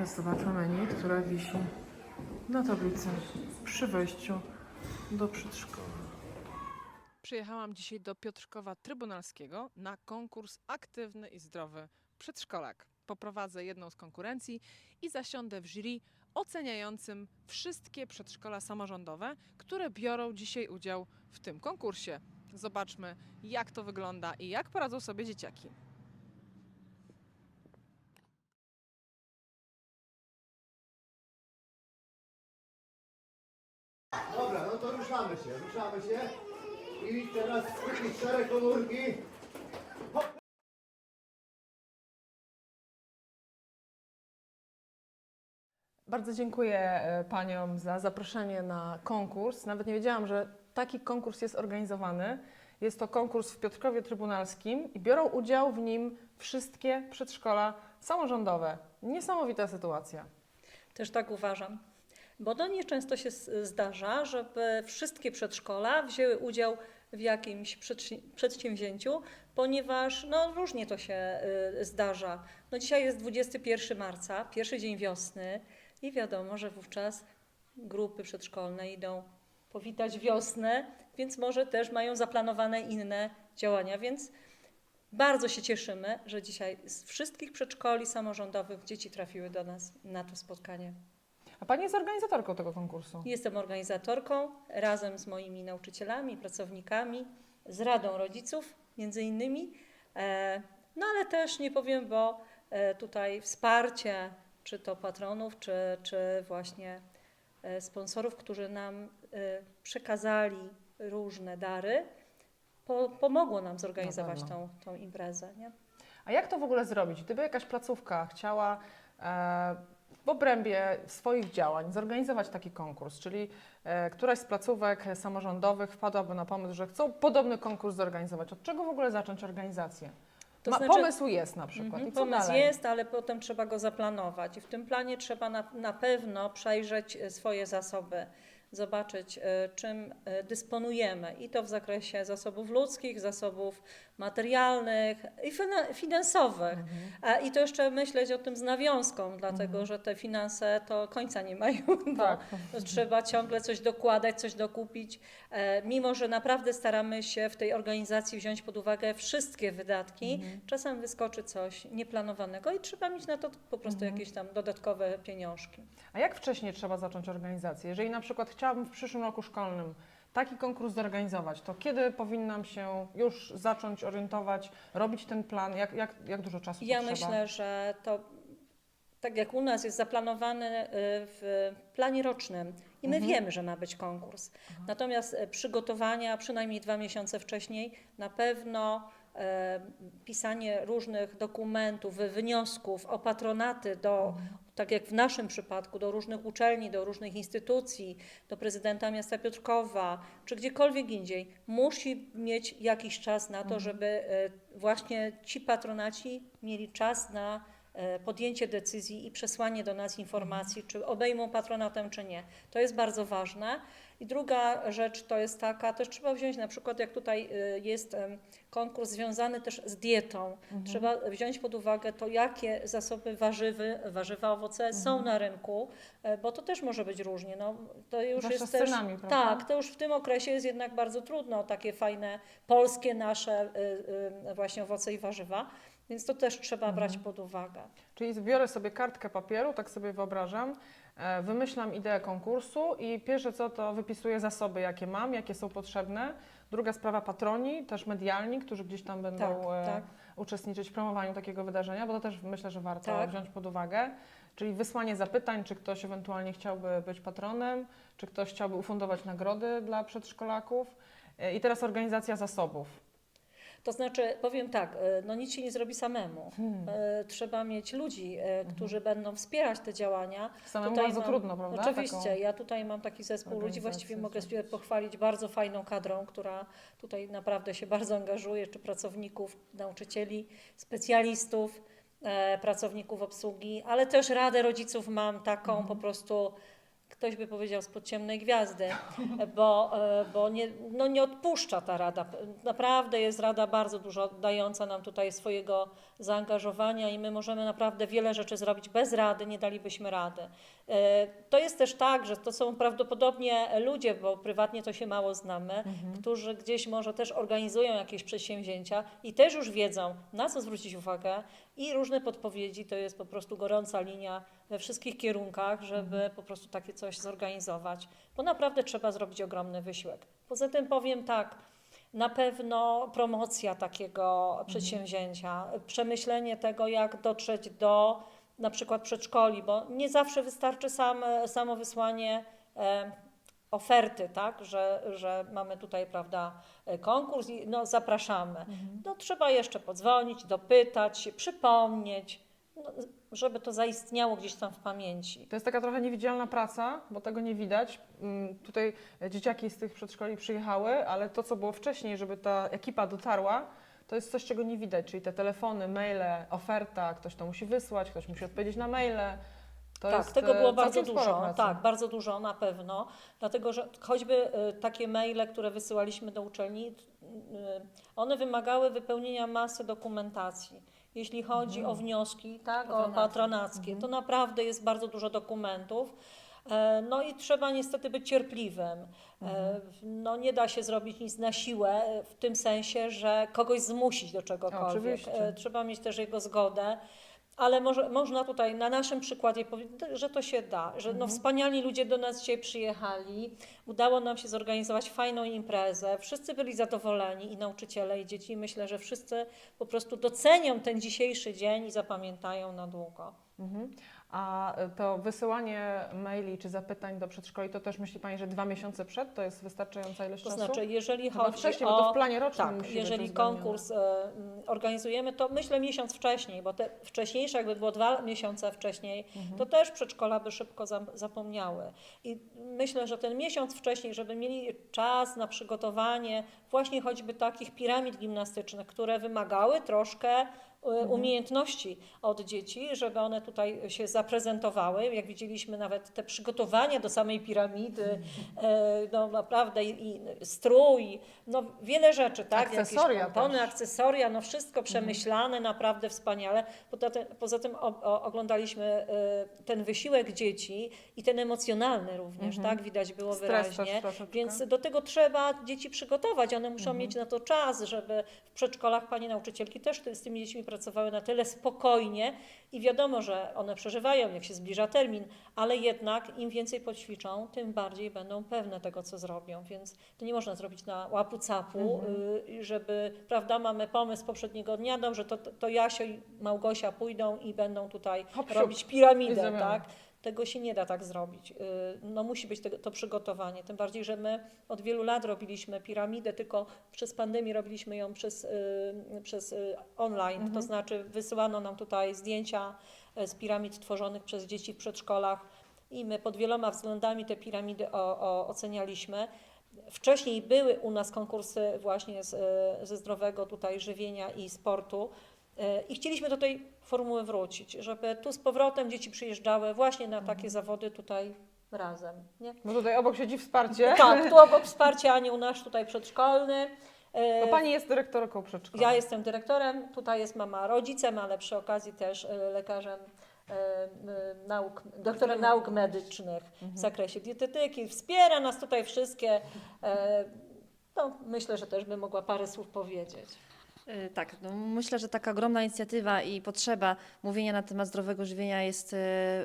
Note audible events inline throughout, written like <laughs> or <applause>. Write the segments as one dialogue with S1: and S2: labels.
S1: Teraz zobaczę menu, które wisi na tablicy przy wejściu do przedszkola. Przyjechałam dzisiaj do Piotrkowa Trybunalskiego na konkurs Aktywny i Zdrowy Przedszkolak. Poprowadzę jedną z konkurencji i zasiądę w jury oceniającym wszystkie przedszkola samorządowe, które biorą dzisiaj udział w tym konkursie. Zobaczmy, jak to wygląda i jak poradzą sobie dzieciaki.
S2: Ruszamy się, ruszamy się. I teraz chwycić cztery komórki.
S1: Bardzo dziękuję e, Paniom za zaproszenie na konkurs. Nawet nie wiedziałam, że taki konkurs jest organizowany. Jest to konkurs w Piotrkowie Trybunalskim i biorą udział w nim wszystkie przedszkola samorządowe. Niesamowita sytuacja.
S3: Też tak uważam. Bo to nieczęsto się zdarza, żeby wszystkie przedszkola wzięły udział w jakimś przedsi- przedsięwzięciu, ponieważ no, różnie to się y, zdarza. No, dzisiaj jest 21 marca, pierwszy dzień wiosny i wiadomo, że wówczas grupy przedszkolne idą powitać wiosnę, więc może też mają zaplanowane inne działania, więc bardzo się cieszymy, że dzisiaj z wszystkich przedszkoli samorządowych dzieci trafiły do nas na to spotkanie.
S1: A Pani jest organizatorką tego konkursu.
S3: Jestem organizatorką razem z moimi nauczycielami, pracownikami, z Radą Rodziców między innymi. E, No ale też nie powiem, bo e, tutaj wsparcie, czy to patronów, czy, czy właśnie e, sponsorów, którzy nam przekazali różne dary, po, pomogło nam zorganizować tą, tą imprezę. Nie?
S1: A jak to w ogóle zrobić? Gdyby jakaś placówka chciała e, w obrębie swoich działań zorganizować taki konkurs, czyli e, któraś z placówek samorządowych wpadłaby na pomysł, że chcą podobny konkurs zorganizować. Od czego w ogóle zacząć organizację?
S3: To
S1: Ma,
S3: znaczy-
S1: pomysł jest na przykład. Co
S3: Pomysł
S1: dalej?
S3: jest, ale potem trzeba go zaplanować. I w tym planie trzeba na, na pewno przejrzeć e, swoje zasoby, zobaczyć, e, czym e, dysponujemy i to w zakresie zasobów ludzkich, zasobów materialnych i fina- finansowych.
S1: Mhm.
S3: A, I to jeszcze myśleć o tym z nawiązką, dlatego że te finanse to końca nie mają.
S1: Tak. <laughs>
S3: trzeba ciągle coś dokładać, coś dokupić. E, mimo, że naprawdę staramy się w tej organizacji wziąć pod uwagę wszystkie wydatki,
S1: Mhm.
S3: czasem wyskoczy coś nieplanowanego i trzeba mieć na to po prostu
S1: Mhm.
S3: jakieś tam dodatkowe pieniążki.
S1: A jak wcześniej trzeba zacząć organizację? Jeżeli na przykład chciałabym w przyszłym roku szkolnym taki konkurs zorganizować, to kiedy powinnam się już zacząć orientować, robić ten plan? Jak, jak, jak dużo czasu
S3: Ja
S1: potrzeba?
S3: myślę, że to tak jak u nas jest zaplanowany y, w planie rocznym i my
S1: Mhm.
S3: wiemy, że ma być konkurs. Natomiast e, przygotowania przynajmniej dwa miesiące wcześniej, na pewno e, pisanie różnych dokumentów, wniosków o patronaty do,
S1: Mhm.
S3: Tak jak w naszym przypadku, do różnych uczelni, do różnych instytucji, do prezydenta miasta Piotrkowa, czy gdziekolwiek indziej, musi mieć jakiś czas na to,
S1: Mhm.
S3: żeby e, właśnie ci patronaci mieli czas na podjęcie decyzji i przesłanie do nas informacji, czy obejmą patronatem, czy nie. To jest bardzo ważne. I druga rzecz to jest taka, też trzeba wziąć na przykład, jak tutaj e, jest konkurs związany też z dietą, trzeba wziąć pod uwagę to, jakie zasoby warzywy, warzywa, owoce są na rynku, e, bo to też może być różnie. No, to już
S1: Zwłaszcza
S3: jest też, tak, to już w tym okresie jest jednak bardzo trudno, takie fajne polskie nasze właśnie owoce i warzywa, więc to też trzeba brać pod uwagę.
S1: Czyli zbiorę sobie kartkę papieru, tak sobie wyobrażam, e, wymyślam ideę konkursu i pierwsze co to wypisuję zasoby, jakie mam, jakie są potrzebne. Druga sprawa patroni, też medialni, którzy gdzieś tam będą
S3: Tak,
S1: e,
S3: tak.
S1: uczestniczyć w promowaniu takiego wydarzenia, bo to też myślę, że warto
S3: Tak.
S1: wziąć pod uwagę. Czyli wysłanie zapytań, czy ktoś ewentualnie chciałby być patronem, czy ktoś chciałby ufundować nagrody dla przedszkolaków. E, I teraz organizacja zasobów.
S3: To znaczy, powiem tak, y, no nic się nie zrobi samemu.
S1: Hmm.
S3: Y, Trzeba mieć ludzi, y, którzy będą wspierać te działania.
S1: Samemu
S3: Tutaj
S1: bardzo
S3: mam-
S1: trudno, prawda?
S3: Oczywiście,
S1: Taką
S3: ja tutaj mam taki zespół ludzi, właściwie mogę pochwalić bardzo fajną kadrą, która tutaj naprawdę się bardzo angażuje, czy pracowników, nauczycieli, specjalistów, e, pracowników obsługi, ale też Radę Rodziców mam taką
S1: Mhm.
S3: po prostu ktoś by powiedział spod ciemnej gwiazdy, <laughs> bo, e, bo nie, no nie odpuszcza ta rada. Naprawdę jest rada bardzo dużo dająca nam tutaj swojego zaangażowania i my możemy naprawdę wiele rzeczy zrobić. Bez rady nie dalibyśmy rady. E, To jest też tak, że to są prawdopodobnie ludzie, bo prywatnie to się mało znamy, którzy gdzieś może też organizują jakieś przedsięwzięcia i też już wiedzą, na co zwrócić uwagę i różne podpowiedzi. To jest po prostu gorąca linia we wszystkich kierunkach, żeby po prostu takie coś zorganizować, bo naprawdę trzeba zrobić ogromny wysiłek. Poza tym powiem tak, na pewno promocja takiego przedsięwzięcia, przemyślenie tego, jak dotrzeć do na przykład przedszkoli, bo nie zawsze wystarczy sam, samo wysłanie oferty, tak, że, że mamy tutaj, prawda, e, konkurs i no, zapraszamy. No, trzeba jeszcze podzwonić, dopytać, przypomnieć, no, żeby to zaistniało gdzieś tam w pamięci.
S1: To jest taka trochę niewidzialna praca, bo tego nie widać. Mm, Tutaj dzieciaki z tych przedszkoli przyjechały, ale to, co było wcześniej, żeby ta ekipa dotarła, to jest coś, czego nie widać, czyli te telefony, maile, oferta, ktoś to musi wysłać, ktoś musi odpowiedzieć na maile. To
S3: tak, tego
S1: e,
S3: było bardzo dużo. Tak, bardzo dużo na pewno. Dlatego, że choćby e, takie maile, które wysyłaliśmy do uczelni, e, one wymagały wypełnienia masy dokumentacji. Jeśli chodzi
S1: Mhm.
S3: o wnioski, tak, o
S4: Patronackie.
S3: patronackie, to naprawdę jest bardzo dużo dokumentów. No i trzeba niestety być cierpliwym.
S1: Mhm.
S3: No nie da się zrobić nic na siłę, w tym sensie, że kogoś zmusić do czegokolwiek.
S1: Oczywiście.
S3: Trzeba mieć też jego zgodę. Ale może, można tutaj na naszym przykładzie powiedzieć, że to się da, że no wspaniali ludzie do nas dzisiaj przyjechali, udało nam się zorganizować fajną imprezę, wszyscy byli zadowoleni i nauczyciele i dzieci. Myślę, że wszyscy po prostu docenią ten dzisiejszy dzień i zapamiętają na długo.
S1: Mhm. A to wysyłanie maili czy zapytań do przedszkoli, to też myśli Pani, że dwa miesiące przed to jest wystarczająca ilość
S3: To
S1: czasu?
S3: znaczy, jeżeli
S1: Chyba
S3: chodzi
S1: wcześniej,
S3: o...
S1: bo to w planie rocznym
S3: Tak,
S1: musi
S3: jeżeli
S1: uwzględnione.
S3: konkurs m, organizujemy, to myślę miesiąc wcześniej, bo te wcześniejsze, jakby było dwa miesiące wcześniej,
S1: Mhm.
S3: to też przedszkola by szybko zapomniały. I myślę, że ten miesiąc wcześniej, żeby mieli czas na przygotowanie właśnie choćby takich piramid gimnastycznych, które wymagały troszkę. Umiejętności od dzieci, żeby one tutaj się zaprezentowały. Jak widzieliśmy nawet te przygotowania do samej piramidy, e, no naprawdę i, strój, no wiele rzeczy, tak?
S1: Akcesoria
S3: Jakieś pompony,
S1: też.
S3: akcesoria, no wszystko przemyślane, naprawdę wspaniale. Poza tym, poza tym o, o, oglądaliśmy e, ten wysiłek dzieci i ten emocjonalny również, tak? Widać było
S1: Stres
S3: wyraźnie. Więc do tego trzeba dzieci przygotować. One muszą mieć na to czas, żeby w przedszkolach pani nauczycielki też z tymi dziećmi pracowały na tyle spokojnie i wiadomo, że one przeżywają, jak się zbliża termin, ale jednak im więcej poćwiczą, tym bardziej będą pewne tego, co zrobią. Więc to nie można zrobić na łapu capu, y, żeby, prawda, mamy pomysł poprzedniego dnia, dobrze, to, to Jasio i Małgosia pójdą i będą tutaj
S1: Hop,
S3: robić piramidę, tak? Tego się nie da tak zrobić. Y, No musi być to przygotowanie. Tym bardziej, że my od wielu lat robiliśmy piramidę, tylko przez pandemię robiliśmy ją przez, y, przez y, online. To znaczy wysyłano nam tutaj zdjęcia y, z piramid tworzonych przez dzieci w przedszkolach i my pod wieloma względami te piramidy o, o, ocenialiśmy. Wcześniej były u nas konkursy właśnie z, y, ze zdrowego tutaj żywienia i sportu. Y, I chcieliśmy do tej formuły wrócić, żeby tu z powrotem dzieci przyjeżdżały właśnie na takie zawody tutaj razem. Nie?
S1: Bo tutaj obok siedzi wsparcie.
S3: Tak, tu <laughs> obok wsparcia Anioł nasz tutaj przedszkolny. Y,
S1: Bo Pani jest dyrektorką przedszkola.
S3: ja jestem dyrektorem, tutaj jest mama rodzicem, ale przy okazji też y, lekarzem, nauk, doktorem nauk medycznych w zakresie dietetyki. Wspiera nas tutaj wszystkie. y, No, myślę, że też bym mogła parę słów powiedzieć.
S4: Y, Tak, no myślę, że taka ogromna inicjatywa i potrzeba mówienia na temat zdrowego żywienia jest y,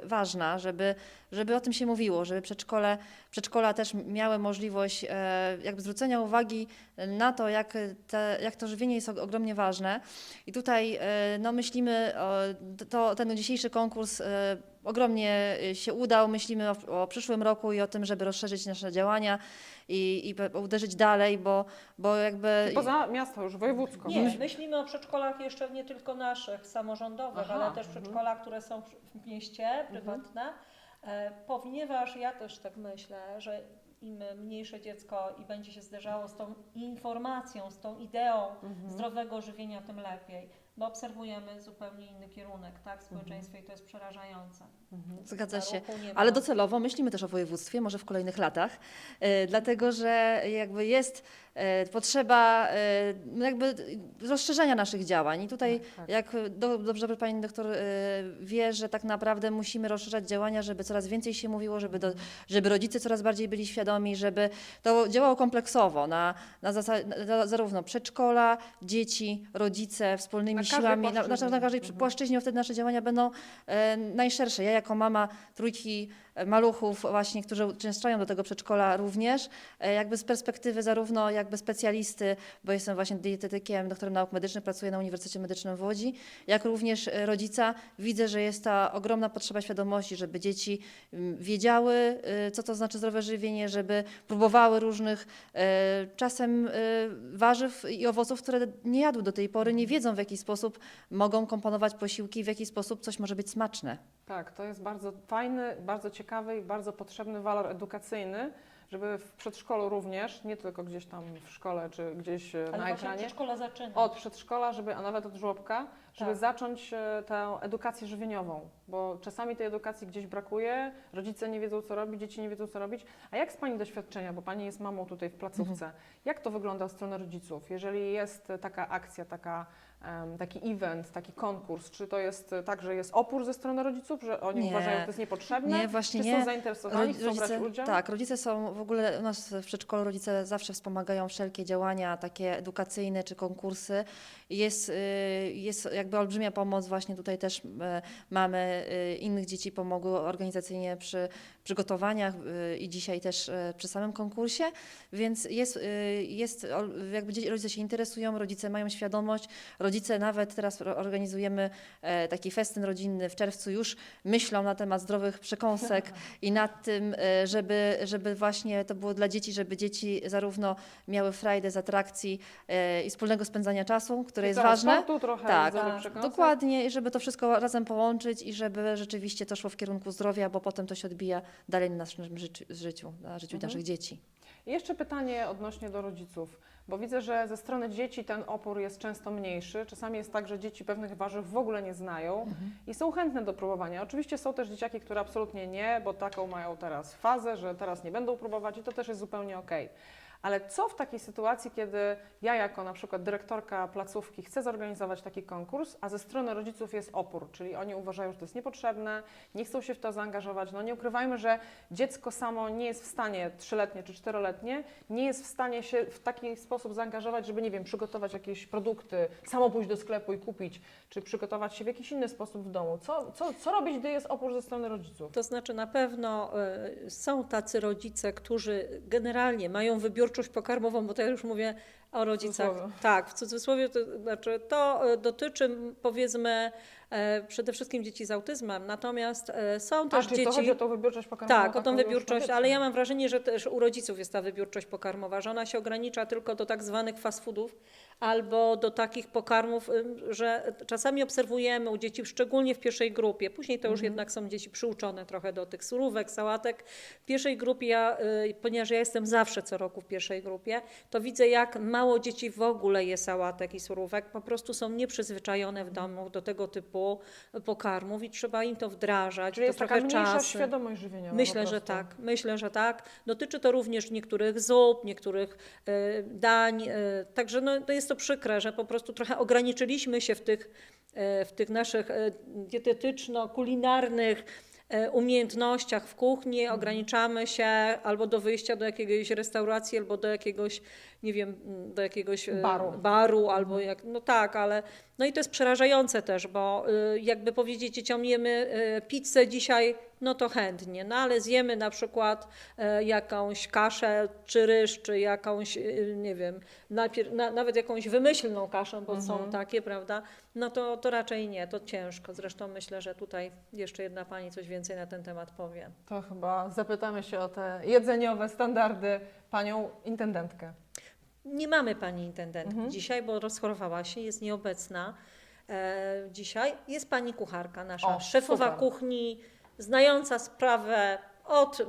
S4: ważna, żeby, żeby o tym się mówiło, żeby przedszkole, przedszkola też miały możliwość e, jakby zwrócenia uwagi na to, jak, te, jak to żywienie jest og- ogromnie ważne. I tutaj e, no, myślimy, o, to, ten dzisiejszy konkurs e, ogromnie się udał. Myślimy o, o przyszłym roku i o tym, żeby rozszerzyć nasze działania i, i uderzyć dalej, bo, bo jakby...
S1: Poza miasto już, wojewódzko.
S3: Nie, myślimy o przedszkolach jeszcze nie tylko naszych, samorządowych,
S1: Aha,
S3: ale też
S1: mhm.
S3: przedszkolach, które są w- mieście, prywatne, e, ponieważ ja też tak myślę, że im mniejsze dziecko i będzie się zderzało z tą informacją, z tą ideą
S1: Mhm.
S3: zdrowego żywienia, tym lepiej. bo obserwujemy zupełnie inny kierunek tak, w społeczeństwie i to jest przerażające.
S4: Zgadza się. Ale docelowo myślimy też o województwie, może w kolejnych latach, e, dlatego że jakby jest e, potrzeba e, no jakby rozszerzenia naszych działań. I tutaj, jak do, dobrze pani doktor e, wie, że tak naprawdę musimy rozszerzać działania, żeby coraz więcej się mówiło, żeby, do, żeby rodzice coraz bardziej byli świadomi, żeby to działało kompleksowo na, na, na zarówno przedszkola, dzieci, rodzice, wspólnymi
S1: Na
S4: siłami, na, na, na każdej
S1: Mhm.
S4: płaszczyźnie, wtedy nasze działania będą e, najszersze. Ja jako mama trójki e, maluchów właśnie, którzy uczęszczają do tego przedszkola również, e, jakby z perspektywy zarówno jakby specjalisty, bo jestem właśnie dietetykiem, doktorem nauk medycznych, pracuję na Uniwersytecie Medycznym w Łodzi, jak również e, rodzica, widzę, że jest ta ogromna potrzeba świadomości, żeby dzieci mm, wiedziały, e, co to znaczy zdrowe żywienie, żeby próbowały różnych czasem warzyw i owoców, które nie jadły do tej pory, nie wiedzą w jaki sposób mogą komponować posiłki, w jaki sposób coś może być smaczne.
S1: Tak, to jest bardzo fajny, bardzo ciekawy i bardzo potrzebny walor edukacyjny, żeby w przedszkolu również, nie tylko gdzieś tam w szkole czy gdzieś e,
S3: Ale
S1: na
S3: właśnie
S1: ekranie,
S3: przedszkola zaczyna.
S1: od przedszkola, żeby, a nawet od żłobka, żeby
S3: Tak.
S1: zacząć e, tę edukację żywieniową, bo czasami tej edukacji gdzieś brakuje, rodzice nie wiedzą co robić, dzieci nie wiedzą co robić. A jak z Pani doświadczenia, bo Pani jest mamą tutaj w placówce, jak to wygląda od strony rodziców? Jeżeli jest taka akcja, taka, taki event, taki konkurs, czy to jest tak, że jest opór ze strony rodziców, że oni
S4: Nie.
S1: uważają, że to jest niepotrzebne?
S4: Nie, właśnie
S1: czy
S4: nie.
S1: są zainteresowani, chcą brać udział?
S4: tak, rodzice są w ogóle u nas w przedszkolu rodzice zawsze wspomagają wszelkie działania takie edukacyjne czy konkursy. Jest, y, jest jakby olbrzymia pomoc właśnie tutaj też y, mamy y, innych dzieci pomogły organizacyjnie przy przygotowaniach i dzisiaj też przy samym konkursie, więc jest, jest jakby rodzice się interesują, rodzice mają świadomość, rodzice nawet teraz organizujemy e, taki festyn rodzinny w czerwcu już myślą na temat zdrowych przekąsek <laughs> i nad tym, e, żeby, żeby właśnie to było dla dzieci, żeby dzieci zarówno miały frajdę z atrakcji e, i wspólnego spędzania czasu, które jest
S1: Trochę
S4: ważne.
S1: Trochę
S4: Tak. Dokładnie, i żeby to wszystko razem połączyć i żeby rzeczywiście to szło w kierunku zdrowia, bo potem to się odbija dalej na naszym życiu, życiu na życiu
S1: Mhm.
S4: naszych dzieci.
S1: I jeszcze pytanie odnośnie do rodziców, bo widzę, że ze strony dzieci ten opór jest często mniejszy. Czasami jest tak, że dzieci pewnych warzyw w ogóle nie znają i są chętne do próbowania. Oczywiście są też dzieciaki, które absolutnie nie, bo taką mają teraz fazę, że teraz nie będą próbować i to też jest zupełnie okej. Ale co w takiej sytuacji, kiedy ja jako na przykład dyrektorka placówki chcę zorganizować taki konkurs, a ze strony rodziców jest opór, czyli oni uważają, że to jest niepotrzebne, nie chcą się w to zaangażować. No nie ukrywajmy, że dziecko samo nie jest w stanie, trzyletnie czy czteroletnie, nie jest w stanie się w taki sposób zaangażować, żeby, nie wiem, przygotować jakieś produkty, samo pójść do sklepu i kupić, czy przygotować się w jakiś inny sposób w domu. Co, co, co robić, gdy jest opór ze strony rodziców?
S3: To znaczy na pewno y, są tacy rodzice, którzy generalnie mają wybiórczość pokarmową, bo to ja już mówię o rodzicach.
S1: cudzysłowie.
S3: Tak, w cudzysłowie to znaczy to y, dotyczy powiedzmy przede wszystkim dzieci z autyzmem, natomiast e, są
S1: A,
S3: też
S1: czyli
S3: dzieci...
S1: to chodzi o tą wybiórczość pokarmową?
S3: Tak, o tą wybiórczość, ale ja mam wrażenie, że też u rodziców jest ta wybiórczość pokarmowa, że ona się ogranicza tylko do tak zwanych fast foodów albo do takich pokarmów, że czasami obserwujemy u dzieci, szczególnie w pierwszej grupie, później to już jednak są dzieci przyuczone trochę do tych surówek, sałatek. W pierwszej grupie, ja, y, ponieważ ja jestem zawsze co roku w pierwszej grupie, to widzę jak mało dzieci w ogóle je sałatek i surówek, po prostu są nieprzyzwyczajone w domu do tego typu pokarmów i trzeba im to wdrażać.
S1: Czyli
S3: to
S1: jest taka
S3: trochę
S1: mniejsza
S3: czasu.
S1: świadomość żywieniowa
S3: Myślę, że tak. Myślę, że tak. Dotyczy to również niektórych zup, niektórych e, dań. e, Także no, to jest to przykre, że po prostu trochę ograniczyliśmy się w tych, e, w tych naszych dietetyczno-kulinarnych umiejętnościach w kuchni.
S1: Mhm.
S3: Ograniczamy się albo do wyjścia do jakiejś restauracji, albo do jakiegoś, nie wiem, do jakiegoś e,
S1: Baru.
S3: baru albo jak, no tak, ale no i to jest przerażające też, bo y, jakby powiedzieć dzieciom jemy pizzę dzisiaj, no to chętnie, no ale zjemy na przykład y, jakąś kaszę, czy ryż, czy jakąś, y, nie wiem, najpierw, na, nawet jakąś wymyślną kaszę, bo są takie, prawda, no to, to raczej nie, to ciężko. Zresztą myślę, że tutaj jeszcze jedna pani coś więcej na ten temat powie.
S1: To chyba zapytamy się o te jedzeniowe standardy panią intendentkę.
S3: Nie mamy pani intendentki dzisiaj, bo rozchorowała się, jest nieobecna e, dzisiaj. Jest pani kucharka nasza,
S1: O,
S3: szefowa
S1: super.
S3: kuchni, znająca sprawę od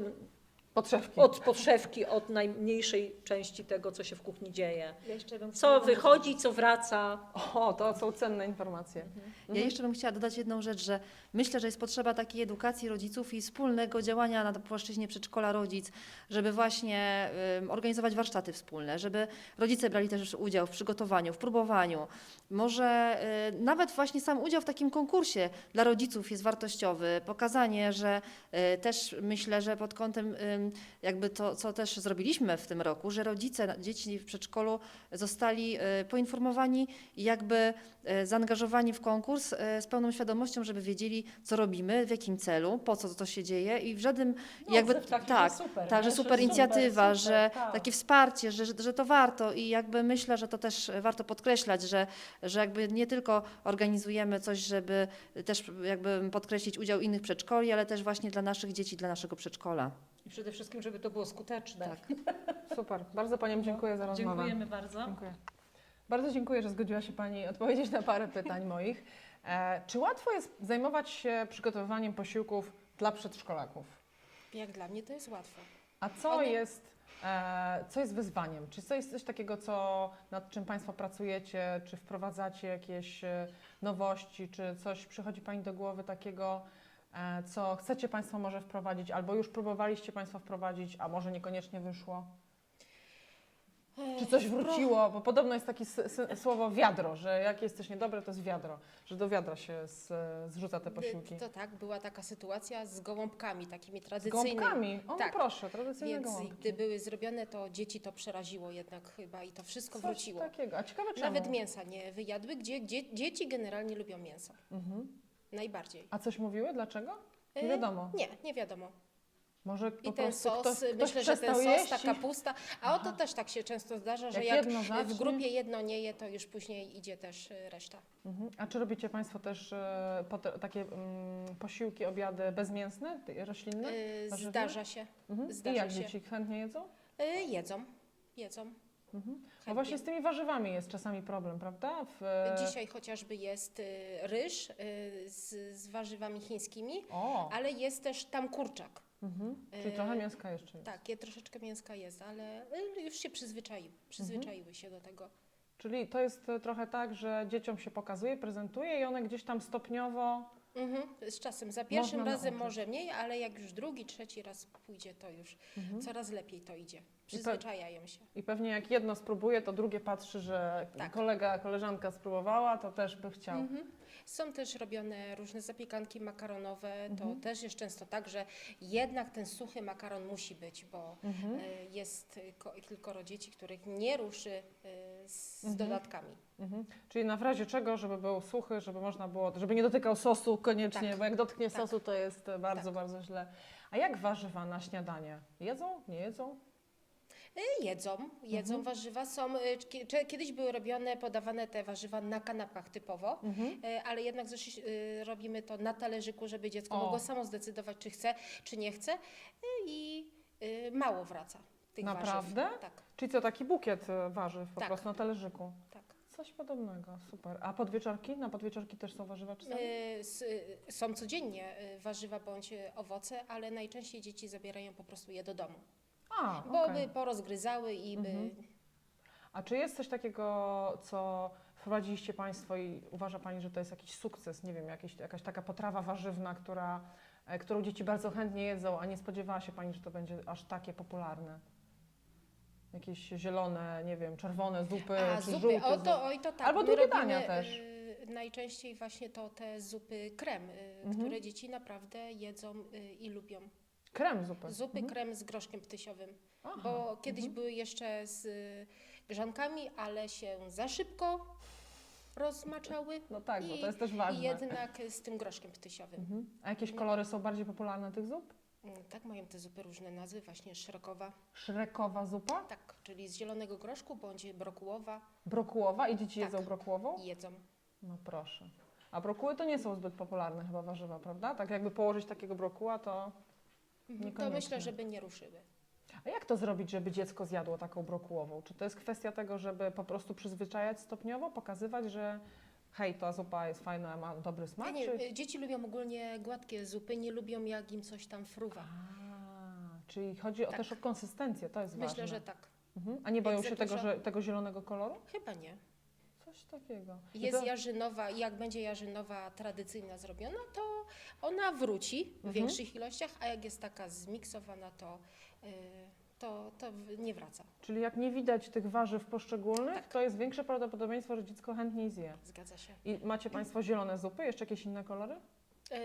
S1: Podszewki.
S3: od podszewki, od najmniejszej części tego, co się w kuchni dzieje.
S4: Ja jeszcze bym
S3: Co wychodzi, co wraca.
S1: O, to są cenne informacje.
S4: Ja jeszcze bym chciała dodać jedną rzecz, że myślę, że jest potrzeba takiej edukacji rodziców i wspólnego działania na płaszczyźnie przedszkola rodzic, żeby właśnie ym, organizować warsztaty wspólne, żeby rodzice brali też udział w przygotowaniu, w próbowaniu. Może y, nawet właśnie sam udział w takim konkursie dla rodziców jest wartościowy. Pokazanie, że y, też myślę, że pod kątem ym, jakby to, co też zrobiliśmy w tym roku, że rodzice dzieci w przedszkolu zostali y, poinformowani i jakby y, zaangażowani w konkurs y, z pełną świadomością, żeby wiedzieli, co robimy, w jakim celu, po co to się dzieje i w żadnym jakby
S3: Odzew taki,
S4: tak,
S3: super,
S4: tak, że super inicjatywa,
S3: super,
S4: że
S3: tak.
S4: takie wsparcie, że, że, że to warto i jakby myślę, że to też warto podkreślać, że, że jakby nie tylko organizujemy coś, żeby też jakby podkreślić udział innych przedszkoli, ale też właśnie dla naszych dzieci, dla naszego przedszkola.
S3: I przede wszystkim, żeby to było skuteczne.
S4: Tak.
S1: Super. Bardzo Paniom dziękuję za rozmowę.
S3: Dziękujemy bardzo.
S1: Dziękuję. Bardzo dziękuję, że zgodziła się Pani odpowiedzieć na parę pytań <laughs> moich. E, czy łatwo jest zajmować się przygotowywaniem posiłków dla przedszkolaków?
S5: Jak dla mnie to jest łatwo.
S1: A co
S5: One-
S1: jest, e, co jest wyzwaniem? Czy to jest coś takiego, co, nad czym Państwo pracujecie? Czy wprowadzacie jakieś e, nowości? Czy coś przychodzi Pani do głowy takiego, co chcecie Państwo może wprowadzić? Albo już próbowaliście Państwo wprowadzić, a może niekoniecznie wyszło? Czy coś wróciło? Bo podobno jest takie słowo wiadro, że jak jest coś niedobre, to jest wiadro. Że do wiadra się z, zrzuca te posiłki.
S5: To tak, była taka sytuacja z gołąbkami, takimi
S1: Z
S5: tradycyjnymi.
S1: gąbkami? O,
S5: Tak.
S1: proszę, tradycyjne
S5: Więc
S1: gołąbki.
S5: gdy były zrobione, to dzieci to przeraziło jednak chyba i to wszystko
S1: Coś
S5: wróciło.
S1: takiego. A ciekawe czemu?
S5: Nawet mięsa nie wyjadły, gdzie, gdzie dzieci generalnie lubią mięso.
S1: Mhm.
S5: Najbardziej.
S1: A coś mówiły? Dlaczego? Nie
S5: E,
S1: wiadomo.
S5: Nie, nie wiadomo.
S1: Może po
S5: I ten
S1: prostu
S5: sos,
S1: ktoś, ktoś
S5: myślę, że ten sos,
S1: jeść
S5: ta
S1: i-
S5: kapusta, a oto też tak się często zdarza, że
S1: Jak
S5: jak, w grupie jedno nie je, to już później idzie też y, reszta.
S1: Mhm. A czy robicie Państwo też e, pote- takie mm, posiłki, obiady bezmięsne, roślinne?
S5: Y,
S1: Warzywa?
S5: Zdarza się.
S1: Mhm. I
S5: zdarza
S1: jak
S5: się.
S1: dzieci chętnie jedzą?
S5: Y, Jedzą, jedzą.
S1: Mhm. No
S5: chętnie.
S1: właśnie z tymi warzywami jest czasami problem, prawda? W,
S5: Dzisiaj chociażby jest y, ryż y, z, z warzywami chińskimi,
S1: O,
S5: ale jest też tam kurczak.
S1: mhm. czyli
S5: e,
S1: trochę mięska jeszcze jest.
S5: Tak, je, troszeczkę mięska jest, ale y, już się przyzwyczaiły, przyzwyczaiły się do tego.
S1: Czyli to jest trochę tak, że dzieciom się pokazuje, prezentuje i one gdzieś tam stopniowo...
S5: Mhm. Z czasem, za pierwszym
S1: Można
S5: razem
S1: nauczyć.
S5: może mniej, ale jak już drugi, trzeci raz pójdzie, to już
S1: Mhm.
S5: coraz lepiej to idzie. Przyzwyczajają się.
S1: I pewnie jak jedno spróbuje, to drugie patrzy, że
S5: Tak.
S1: kolega, koleżanka spróbowała, to też by chciał.
S5: Mhm. Są też robione różne zapiekanki makaronowe.
S1: Mhm.
S5: To też jest często tak, że jednak ten suchy makaron musi być, bo
S1: Mhm.
S5: y, jest ko- kilkoro dzieci, których nie ruszy y, z,
S1: Mhm.
S5: dodatkami.
S1: Mhm. Czyli na razie czego, żeby był suchy, żeby można było, żeby nie dotykał sosu koniecznie,
S5: Tak.
S1: bo jak dotknie
S5: Tak.
S1: sosu, to jest e, bardzo,
S5: Tak.
S1: bardzo źle. A jak warzywa na śniadanie? Jedzą? Nie jedzą?
S5: Y, Jedzą, jedzą
S1: Mhm.
S5: warzywa. Są, cze- kiedyś były robione, podawane te warzywa na kanapkach typowo,
S1: Mhm.
S5: y, ale jednak y, robimy to na talerzyku, żeby dziecko
S1: O.
S5: mogło samo zdecydować, czy chce, czy nie chce i mało wraca tych
S1: Naprawdę?
S5: warzyw. Tak,
S1: Czyli co, taki bukiet e, warzyw po
S5: Tak.
S1: prostu na talerzyku?
S5: tak.
S1: Coś podobnego, super. A podwieczorki? Na podwieczorki też są warzywa czasami?
S5: Y, s- y, Są codziennie warzywa bądź owoce, ale najczęściej dzieci zabierają po prostu je do domu,
S1: A,
S5: bo
S1: okej.
S5: by porozgryzały i by...
S1: Mhm. A czy jest coś takiego, co wprowadziliście Państwo i uważa Pani, że to jest jakiś sukces? Nie wiem, jakieś, jakaś taka potrawa warzywna, która, e, którą dzieci bardzo chętnie jedzą, a nie spodziewała się Pani, że to będzie aż takie popularne? Jakieś zielone, nie wiem, czerwone zupy,
S5: A,
S1: czy
S5: zupy,
S1: żółte
S5: o to, oj to tak.
S1: Albo
S5: my
S1: drugie
S5: robimy,
S1: dania też.
S5: y, najczęściej właśnie to te zupy krem, y,
S1: Mhm.
S5: które dzieci naprawdę jedzą y, i lubią.
S1: Krem zupy.
S5: Zupy
S1: Mhm.
S5: krem z groszkiem ptysiowym,
S1: Aha,
S5: bo kiedyś
S1: mhm.
S5: były jeszcze z y, grzankami, ale się za szybko rozmaczały
S1: No tak, bo
S5: i-
S1: to jest też
S5: i
S1: ważne.
S5: jednak z tym groszkiem ptysiowym.
S1: Mhm. A jakieś kolory są bardziej popularne tych zup?
S5: Mm, Tak mają te zupy różne nazwy, właśnie szrekowa,
S1: Szrekowa zupa?
S5: tak, czyli z zielonego groszku bądź brokułowa
S1: Brokułowa i dzieci
S5: Tak.
S1: jedzą brokułową?
S5: i jedzą.
S1: No proszę. A brokuły to nie są zbyt popularne chyba warzywa, prawda? Tak jakby położyć takiego brokuła, to...
S5: Mhm, To
S1: Niekoniecznie.
S5: myślę, żeby nie ruszyły.
S1: A jak to zrobić, żeby dziecko zjadło taką brokułową? Czy to jest kwestia tego, żeby po prostu przyzwyczajać stopniowo, pokazywać, że hej, ta zupa jest fajna, ma dobry smak?
S5: Nie,
S1: czy...
S5: y, dzieci lubią ogólnie gładkie zupy, nie lubią jak im coś tam fruwa.
S1: A, czyli chodzi o,
S5: Tak.
S1: też o konsystencję, to jest
S5: Myślę,
S1: ważne.
S5: że tak.
S1: Mhm. A nie boją się tego, że, tego zielonego koloru?
S5: Chyba nie.
S1: Coś takiego. I
S5: Jest
S1: to-
S5: jarzynowa i jak będzie jarzynowa tradycyjna zrobiona, to ona wróci w
S1: Mhm.
S5: większych ilościach, a jak jest taka zmiksowana, to, y, to, to w- nie wraca.
S1: Czyli jak nie widać tych warzyw poszczególnych,
S5: Tak.
S1: to jest większe prawdopodobieństwo, że dziecko chętniej zje.
S5: Zgadza się.
S1: I macie Państwo zielone zupy, jeszcze jakieś inne kolory?
S5: Y,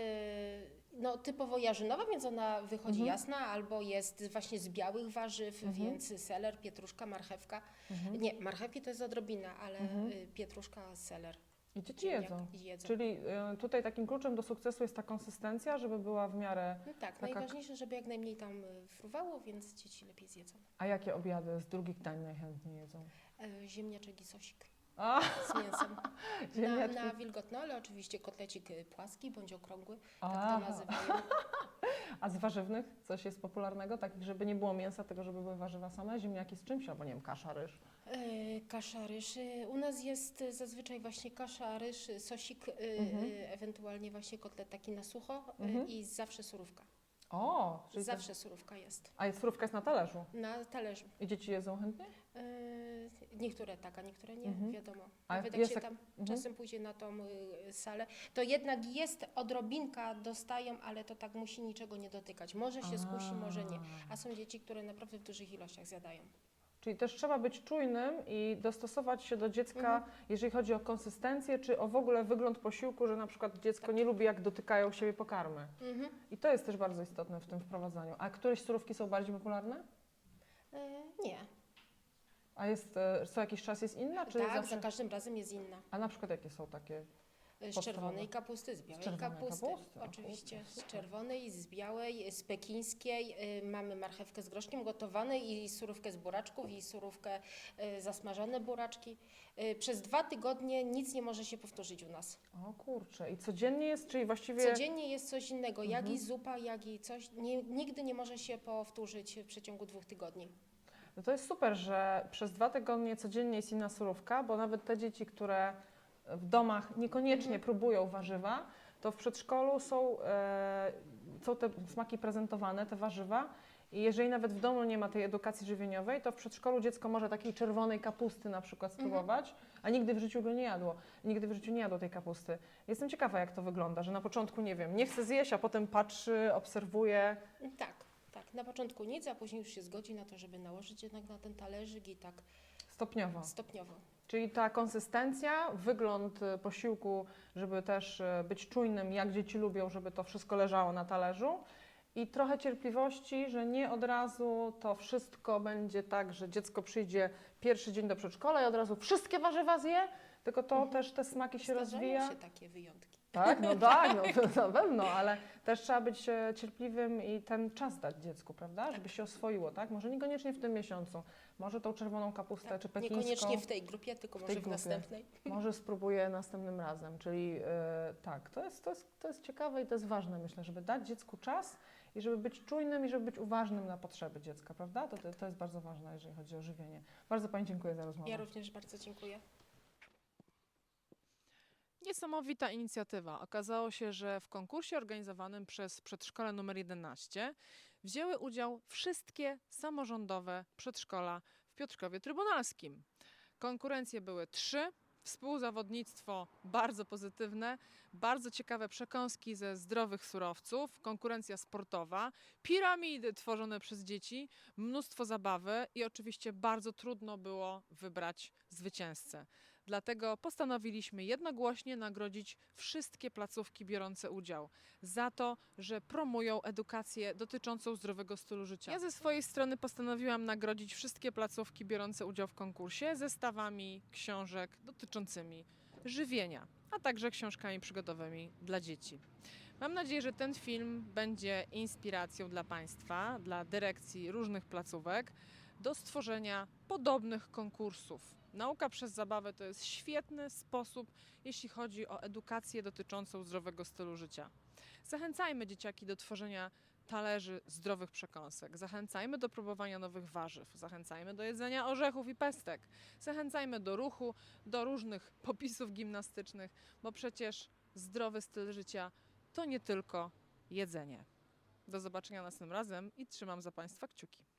S5: No, typowo jarzynowa, więc ona wychodzi
S1: Mhm.
S5: jasna, albo jest właśnie z białych warzyw,
S1: Mhm.
S5: więc seler, pietruszka, marchewka.
S1: Mhm.
S5: Nie, marchewki to jest odrobina, ale
S1: Mhm.
S5: y, pietruszka, seler.
S1: I dzieci jedzą.
S5: jedzą.
S1: Czyli y, tutaj takim kluczem do sukcesu jest ta konsystencja, żeby była w miarę...
S5: No tak,
S1: taka-
S5: najważniejsze, żeby jak najmniej tam y, fruwało, więc dzieci lepiej zjedzą.
S1: A jakie obiady z drugich dań najchętniej jedzą?
S5: E, Ziemniaczek i sosik
S1: A, <laughs>
S5: z mięsem. <laughs> Na,
S1: ziemniaczki.
S5: na wilgotno, ale oczywiście kotlecik y, płaski bądź okrągły, tak
S1: Aha.
S5: to nazywają. <laughs>
S1: A z warzywnych coś jest popularnego? Takich, żeby nie było mięsa, tylko żeby były warzywa same? Ziemniaki z czymś? Albo nie wiem, kasza, ryż?
S5: E, Kasza, ryż. E, U nas jest e, zazwyczaj właśnie kasza, ryż, e, sosik, e,
S1: Mhm.
S5: e, ewentualnie właśnie kotlet taki na sucho e,
S1: Mhm.
S5: i zawsze surówka.
S1: O, czyli
S5: Zawsze surówka jest.
S1: A jest surówka jest na talerzu.
S5: Na talerzu.
S1: I dzieci jedzą chętnie?
S5: E, Niektóre tak, a niektóre nie,
S1: Mhm.
S5: wiadomo.
S1: A
S5: Nawet jak się
S1: tak-
S5: tam
S1: mhm.
S5: czasem pójdzie na tą y, salę, to jednak jest odrobinka, dostają, ale to tak musi niczego nie dotykać. Może się skusi, może nie. A są dzieci, które naprawdę w dużych ilościach zjadają.
S1: Czyli też trzeba być czujnym i dostosować się do dziecka,
S5: Mhm.
S1: jeżeli chodzi o konsystencję, czy o w ogóle wygląd posiłku, że na przykład dziecko
S5: Tak.
S1: nie lubi, jak dotykają siebie pokarmy.
S5: Mhm.
S1: I to jest też bardzo istotne w tym wprowadzaniu. A któreś surówki są bardziej popularne?
S5: E, nie.
S1: A jest, e, co jakiś czas jest inna? Czy
S5: tak,
S1: zawsze...
S5: za każdym razem jest inna.
S1: A na przykład jakie są takie?
S5: E, Z
S1: Podstawowe.
S5: czerwonej kapusty, z białej
S1: czerwonej
S5: kapusty.
S1: kapusty, o
S5: Oczywiście,
S1: kurde,
S5: z
S1: super.
S5: czerwonej, z białej, z pekińskiej. Y, Mamy marchewkę z groszkiem gotowanej i surówkę z buraczków i surówkę y, zasmażone buraczki. Y, Przez dwa tygodnie nic nie może się powtórzyć u nas.
S1: O kurczę. I codziennie jest, czyli właściwie...
S5: Codziennie jest coś innego, jak
S1: Mhm.
S5: i zupa, jak i coś. Nie, nigdy nie może się powtórzyć w przeciągu dwóch tygodni.
S1: No to jest super, że przez dwa tygodnie codziennie jest inna surówka, bo nawet te dzieci, które w domach niekoniecznie
S5: Mhm.
S1: próbują warzywa, to w przedszkolu są, e, są te smaki prezentowane, te warzywa. I jeżeli nawet w domu nie ma tej edukacji żywieniowej, to w przedszkolu dziecko może takiej czerwonej kapusty na przykład
S5: Mhm.
S1: spróbować, a nigdy w życiu go nie jadło. Nigdy w życiu nie jadło tej kapusty. Jestem ciekawa, jak to wygląda, że na początku, nie wiem, nie chce zjeść, a potem patrzy, obserwuje.
S5: Tak. Na początku nic, a później już się zgodzi na to, żeby nałożyć jednak na ten talerzyk i tak
S1: Stopniowo.
S5: stopniowo.
S1: Czyli ta konsystencja, wygląd y, posiłku, żeby też y, być czujnym, jak dzieci lubią, żeby to wszystko leżało na talerzu. I trochę cierpliwości, że nie od razu to wszystko będzie tak, że dziecko przyjdzie pierwszy dzień do przedszkola i od razu wszystkie warzywa zje, tylko to też te smaki się
S5: Mhm. Zdarzają
S1: rozwija.
S5: się takie wyjątki. <laughs>
S1: Tak, no tak, no, <laughs> na pewno, ale też trzeba być e, cierpliwym i ten czas dać dziecku, prawda, żeby się oswoiło, tak? Może niekoniecznie w tym miesiącu, może tą czerwoną kapustę
S5: Tak,
S1: czy pekińską.
S5: Niekoniecznie w tej grupie, tylko
S1: w
S5: może
S1: tej
S5: w
S1: grupie.
S5: następnej. <laughs>
S1: Może spróbuję następnym razem. Czyli e, tak, to jest, to, jest, to jest ciekawe i to jest ważne, myślę, żeby dać dziecku czas i żeby być czujnym i żeby być uważnym na potrzeby dziecka, prawda? To, to, to jest bardzo ważne, jeżeli chodzi o żywienie. Bardzo Pani dziękuję za rozmowę.
S5: Ja również bardzo dziękuję.
S1: Niesamowita inicjatywa. Okazało się, że w konkursie organizowanym przez przedszkole nr 11 wzięły udział wszystkie samorządowe przedszkola w Piotrkowie Trybunalskim. Konkurencje były trzy. Współzawodnictwo bardzo pozytywne, bardzo ciekawe przekąski ze zdrowych surowców, konkurencja sportowa, piramidy tworzone przez dzieci, mnóstwo zabawy i oczywiście bardzo trudno było wybrać zwycięzcę. Dlatego postanowiliśmy jednogłośnie nagrodzić wszystkie placówki biorące udział za to, że promują edukację dotyczącą zdrowego stylu życia. Ja ze swojej strony postanowiłam nagrodzić wszystkie placówki biorące udział w konkursie zestawami książek dotyczącymi żywienia, a także książkami przygodowymi dla dzieci. Mam nadzieję, że ten film będzie inspiracją dla Państwa, dla dyrekcji różnych placówek do stworzenia podobnych konkursów. Nauka przez zabawę to jest świetny sposób, jeśli chodzi o edukację dotyczącą zdrowego stylu życia. Zachęcajmy dzieciaki do tworzenia talerzy zdrowych przekąsek. Zachęcajmy do próbowania nowych warzyw. Zachęcajmy do jedzenia orzechów i pestek. Zachęcajmy do ruchu, do różnych <laughs> popisów gimnastycznych, bo przecież zdrowy styl życia to nie tylko jedzenie. Do zobaczenia następnym razem i trzymam za Państwa kciuki.